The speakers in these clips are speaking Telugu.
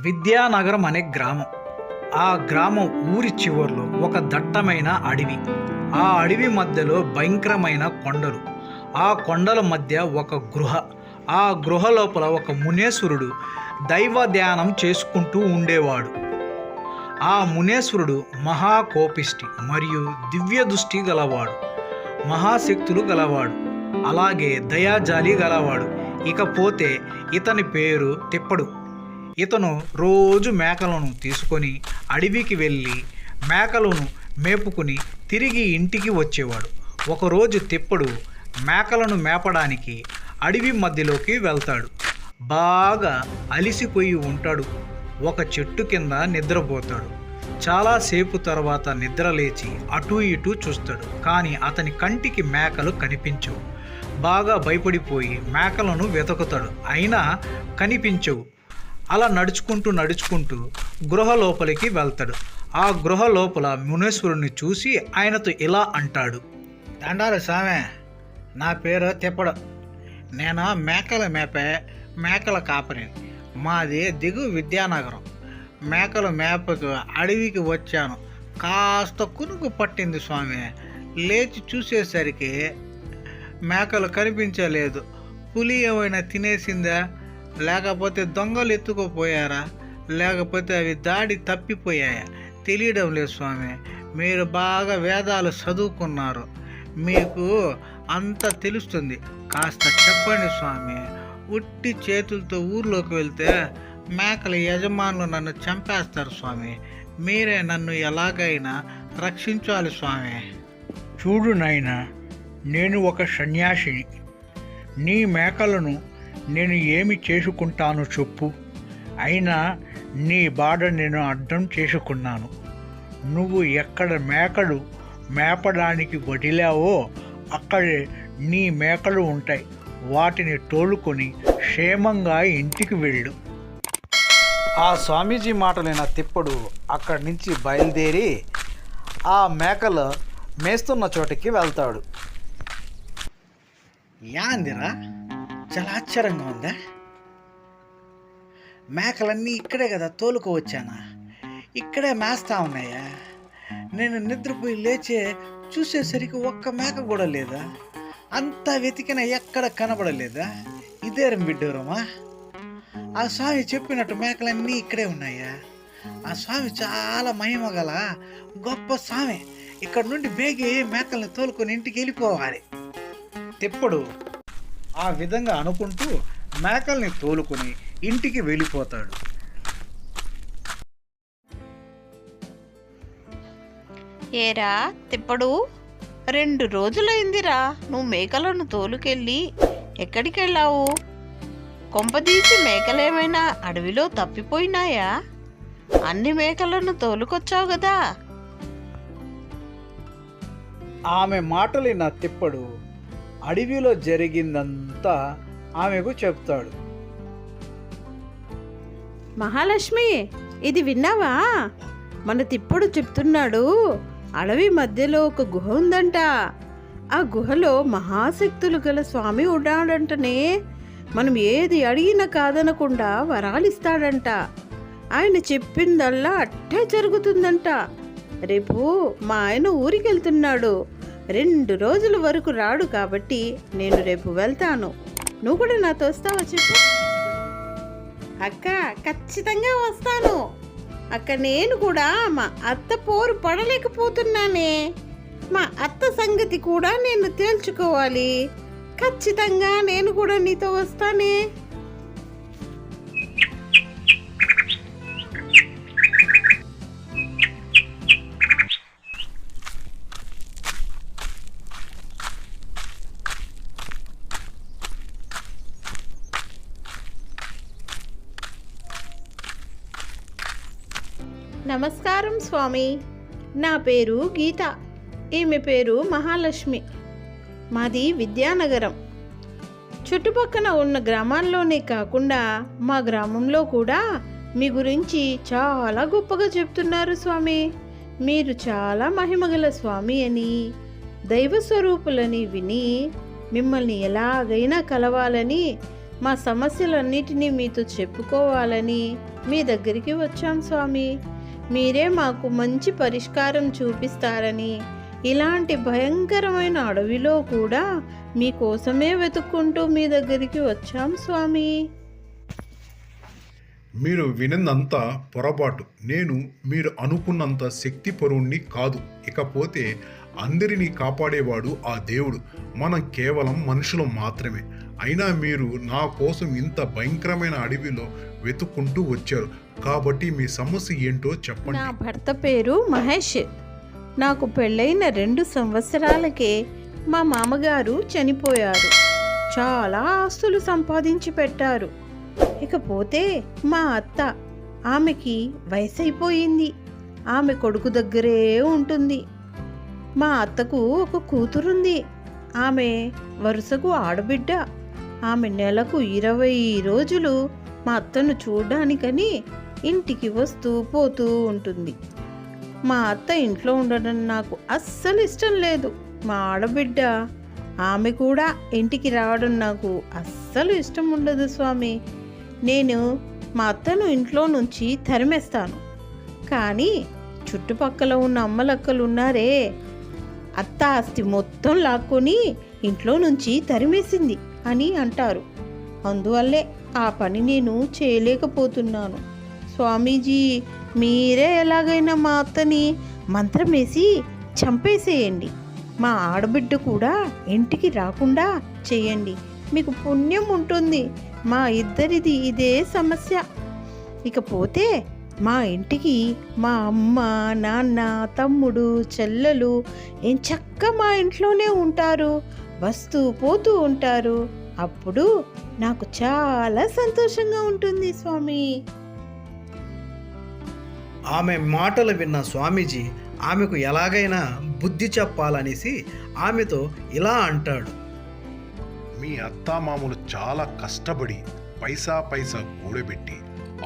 విద్యానగరం అనే గ్రామం. ఆ గ్రామం ఊరి చివర్లో ఒక దట్టమైన అడవి. ఆ అడవి మధ్యలో భయంకరమైన కొండలు. ఆ కొండల మధ్య ఒక గృహ. ఆ గృహ లోపల ఒక మునేశ్వరుడు దైవ ధ్యానం చేసుకుంటూ ఉండేవాడు. ఆ మునేశ్వరుడు మహాకోపిష్టి మరియు దివ్య దృష్టి గలవాడు. మహాశక్తులు గలవాడు. అలాగే దయాజాలి గలవాడు. ఇకపోతే ఇతని పేరు తిప్పడు. ఇతను రోజు మేకలను తీసుకొని అడవికి వెళ్ళి మేకలను మేపుకుని తిరిగి ఇంటికి వచ్చేవాడు. ఒకరోజు తిప్పడు మేకలను మేపడానికి అడవి మధ్యలోకి వెళ్తాడు. బాగా అలిసిపోయి ఉంటాడు. ఒక చెట్టు కింద నిద్రపోతాడు. చాలాసేపు తర్వాత నిద్ర లేచి అటు ఇటు చూస్తాడు. కానీ అతని కంటికి మేకలు కనిపించవు. బాగా భయపడిపోయి మేకలను వెతుకుతాడు. అయినా కనిపించవు. అలా నడుచుకుంటూ నడుచుకుంటూ గృహ లోపలికి వెళ్తాడు. ఆ గృహ లోపల మునేశ్వరుణ్ణి చూసి ఆయనతో ఇలా అంటాడు. దండాలు స్వామి నా పేరు తిప్పడు. నేను మేకల మేపే మేకల కాపరి. మాది దిగు విద్యానగరం. మేకలు మేపకు అడవికి వచ్చాను. కాస్త కునుకు పట్టింది స్వామి. లేచి చూసేసరికి మేకలు కనిపించలేదు. పులి ఏమైనా తినేసిందా? లేకపోతే దొంగలు ఎత్తుకుపోయారా? లేకపోతే అవి దాడి తప్పిపోయాయా? తెలియడం లేదు స్వామి. మీరు బాగా వేదాలు చదువుకున్నారు. మీకు అంత తెలుస్తుంది. కాస్త చెప్పండి స్వామి. ఉట్టి చేతులతో ఊర్లోకి వెళ్తే మేకల యజమానులు నన్ను చంపేస్తారు స్వామి. మీరే నన్ను ఎలాగైనా రక్షించాలి స్వామి. చూడు నాయన నేను ఒక సన్యాసిని. నీ మేకలను నేను ఏమి చేసుకుంటాను చెప్పు. అయినా నీ బాధ నేను అర్థం చేసుకున్నాను. నువ్వు ఎక్కడ మేకలు మేపడానికి వదిలావో అక్కడే నీ మేకలు ఉంటాయి. వాటిని తోలుకొని క్షేమంగా ఇంటికి వెళ్ళు. ఆ స్వామీజీ మాటలైన తిప్పుడు అక్కడి నుంచి బయలుదేరి ఆ మేకలు మేస్తున్న చోటికి వెళ్తాడు. యాందిరా? చాలా ఆశ్చర్యంగా ఉందా? మేకలన్నీ ఇక్కడే కదా తోలుకోవచ్చానా? ఇక్కడే మేస్తా ఉన్నాయా? నేను నిద్రపోయి లేచే చూసేసరికి ఒక్క మేక కూడా లేదా? అంతా వెతికిన ఎక్కడ కనబడలేదా? ఇదేరం బిడ్డూరమా ఆ స్వామి చెప్పినట్టు మేకలన్నీ ఇక్కడే ఉన్నాయా? ఆ స్వామి చాలా మహిమ గల గొప్ప స్వామి. ఇక్కడ నుండి బేగి మేకల్ని తోలుకొని ఇంటికి వెళ్ళిపోవాలి. తెప్పుడు ఆ విధంగా అనుకుంటూ మేకల్ని తోలుకొని ఇంటికి వెళ్ళిపోతాడు. ఏరా తిప్పడు. రెండు రోజులైందిరా నువ్వు మేకలను తోలుకెళ్ళి ఎక్కడికి వెళ్ళావు కొంపదీసి మేకలేమైనా అడవిలో తప్పిపోయినాయా? అన్ని మేకలను తోలుకొచ్చావు కదా ఆమె మాటలిన తిప్పడు అడవిలో జరిగిందంతా ఆమెకు చెప్తాడు. మహాలక్ష్మి ఇది విన్నావా? మన తిప్పుడు చెప్తున్నాడు అడవి మధ్యలో ఒక గుహ ఉందంట. ఆ గుహలో మహాశక్తులు గల స్వామి ఉన్నాడంటనే మనం ఏది అడిగినా కాదనకుండా వరాలిస్తాడంట. ఆయన చెప్పిందల్లా అట్టే జరుగుతుందంట. రేపు మా ఆయన ఊరికి వెళ్తున్నాడు రెండు రోజుల వరకు రాడు కాబట్టి నేను రేపు వెళ్తాను. నువ్వు కూడా నాతో వస్తావా చెప్పు. అక్క ఖచ్చితంగా వస్తాను. అక్క నేను కూడా మా అత్త పోరు పడలేకపోతున్నానే. మా అత్త సంగతి కూడా నేను తేల్చుకోవాలి. ఖచ్చితంగా నేను కూడా నీతో వస్తానే. నమస్కారం స్వామి. నా పేరు గీత. ఈమె పేరు మహాలక్ష్మి. మాది విద్యానగరం. చుట్టుపక్కన ఉన్న గ్రామాల్లోనే కాకుండా మా గ్రామంలో కూడా మీ గురించి చాలా గొప్పగా చెప్తున్నారు స్వామి. మీరు చాలా మహిమగల స్వామి అని దైవ స్వరూపులని విని మిమ్మల్ని ఎలాగైనా కలవాలని మా సమస్యలన్నిటినీ మీతో చెప్పుకోవాలని మీ దగ్గరికి వచ్చాం స్వామి. మీరే మాకు మంచి పరిష్కారం చూపిస్తారని. ఇలాంటి భయంకరమైన అడవిలో కూడా మీకోసమే వెతుక్కుంటూ మీ దగ్గరికి వచ్చాం స్వామి. మీరు వినందంతా పొరపాటు. నేను మీరు అనుకున్నంత శక్తిపరుణ్ణి కాదు. ఇకపోతే అందరినీ కాపాడేవాడు ఆ దేవుడు. మనం కేవలం మనుషులం మాత్రమే. అయినా మీరు నా కోసం ఇంత భయంకరమైన అడవిలో వెతుక్కుంటూ వచ్చారు. కాబట్టి మీ సమస్య ఏంటో నా భర్త పేరు మహేష్. నాకు పెళ్ళైన రెండు సంవత్సరాలకే మా మామగారు చనిపోయారు. చాలా ఆస్తులు సంపాదించి పెట్టారు. ఇకపోతే మా అత్త ఆమెకి వయసు అయిపోయింది ఆమె కొడుకు దగ్గరే ఉంటుంది. మా అత్తకు ఒక కూతురుంది. ఆమె వరుసకు ఆడబిడ్డ. ఆమె నెలకు ఇరవై రోజులు మా అత్తను చూడడానికని ఇంటికి వస్తూ పోతూ ఉంటుంది. మా అత్త ఇంట్లో ఉండడం నాకు అస్సలు ఇష్టం లేదు. మా ఆడబిడ్డ ఆమె కూడా ఇంటికి రావడం నాకు అస్సలు ఇష్టం ఉండదు స్వామి. నేను మా అత్తను ఇంట్లో నుంచి తరిమేస్తాను. కానీ చుట్టుపక్కల ఉన్న అమ్మలక్కలు ఉన్నారే అత్త ఆస్తి మొత్తం లాక్కొని ఇంట్లో నుంచి తరిమేసింది. అని అంటారు. అందువల్లే ఆ పని నేను చేయలేకపోతున్నాను. స్వామీజీ మీరే ఎలాగైనా మా అత్తని మంత్రం వేసి చంపేసేయండి. మా ఆడబిడ్డ కూడా ఇంటికి రాకుండా చేయండి. మీకు పుణ్యం ఉంటుంది. మా ఇద్దరిది ఇదే సమస్య. ఇకపోతే మా ఇంటికి మా అమ్మ నాన్న తమ్ముడు చెల్లెలు ఏం చక్క మా ఇంట్లోనే ఉంటారు. వస్తూ పోతూ ఉంటారు. అప్పుడు నాకు చాలా సంతోషంగా ఉంటుంది స్వామి. ఆమె మాటలు విన్న స్వామీజీ ఆమెకు ఎలాగైనా బుద్ధి చెప్పాలనేసి ఆమెతో ఇలా అంటాడు. మీ అత్తామామలు చాలా కష్టపడి పైసా పైసా కూడబెట్టి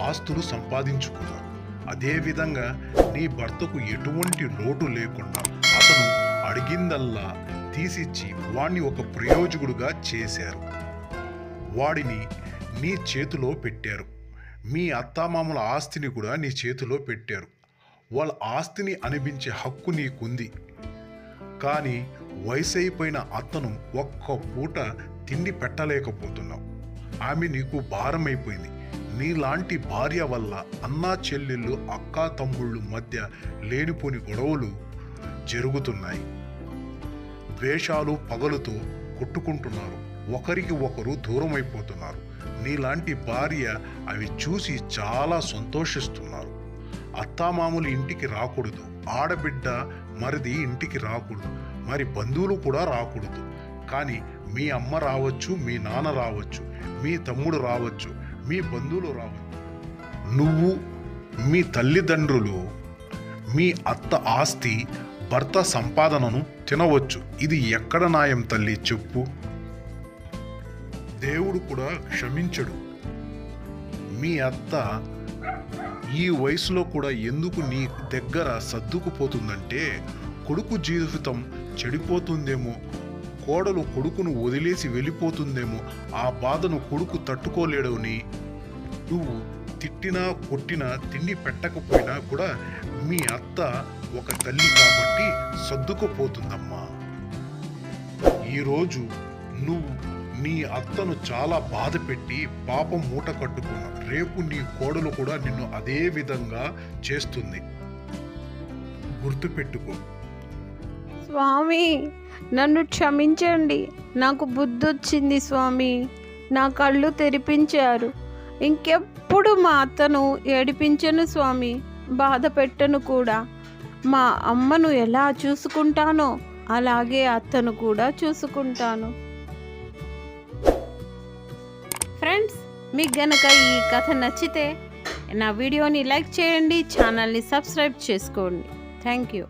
ఆస్తులు సంపాదించుకున్నారు. అదేవిధంగా నీ భర్తకు ఎటువంటి లోటు లేకుండా అతను అడిగిందల్లా తీసిచ్చి వాణ్ణి ఒక ప్రయోజకుడుగా చేశారు. వాడిని నీ చేతిలో పెట్టారు. మీ అత్తామామల ఆస్తిని కూడా నీ చేతిలో పెట్టారు. వాళ్ళ ఆస్తిని అనిపించే హక్కు నీకుంది. కానీ వయసైపోయిన అతను ఒక్క పూట తిండి పెట్టలేకపోతున్నావు. ఆమె నీకు భారమైపోయింది. నీలాంటి భార్య వల్ల అన్నా చెల్లెళ్ళు అక్కా తమ్ముళ్ళు మధ్య లేనిపోని గొడవలు జరుగుతున్నాయి. ద్వేషాలు పగలుతో కొట్టుకుంటున్నారు. ఒకరికి ఒకరు దూరం అయిపోతున్నారు నీలాంటి భార్య అవి చూసి చాలా సంతోషిస్తున్నారు. అత్తామామలు ఇంటికి రాకూడదు. ఆడబిడ్డ మరిది ఇంటికి రాకూడదు. మరి బంధువులు కూడా రాకూడదు. కానీ మీ అమ్మ రావచ్చు మీ నాన్న రావచ్చు మీ తమ్ముడు రావచ్చు మీ బంధువులు రావచ్చు. నువ్వు మీ తల్లిదండ్రులు మీ అత్త ఆస్తి భర్త సంపాదనను తినవచ్చు. ఇది ఎక్కడ నాయం తల్లి? చెప్పు. దేవుడు కూడా క్షమించడు. మీ అత్త ఈ వయసులో కూడా ఎందుకు నీ దగ్గర సర్దుకుపోతుందంటే కొడుకు జీవితం చెడిపోతుందేమో కోడలు కొడుకును వదిలేసి వెళ్ళిపోతుందేమో ఆ బాధను కొడుకు తట్టుకోలేడవని నువ్వు తిట్టినా కొట్టినా తిండి పెట్టకపోయినా కూడా మీ అత్త ఒక తల్లి కాబట్టి సర్దుకుపోతుందమ్మా. ఈరోజు నువ్వు నీ అత్తను చాలా బాధ పెట్టి పాపం మూట కట్టుకున్నావు. రేపు నీ కోడలు కూడా నిన్ను అదే విధంగా చేస్తుంది. గుర్తుపెట్టుకో. స్వామి నన్ను క్షమించండి. నాకు బుద్ధి వచ్చింది స్వామి. నా కళ్ళు తెరిపించారు. ఇంకెప్పుడు మా అత్తను ఏడిపించను స్వామి. బాధ పెట్టను కూడా. మా అమ్మను ఎలా చూసుకుంటానో అలాగే అత్తను కూడా చూసుకుంటాను. ఫ్రెండ్స్ మీకు గనక ఈ కథ నచ్చితే నా వీడియోని లైక్ చేయండి ఛానల్ని సబ్స్క్రైబ్ చేసుకోండి. Thank you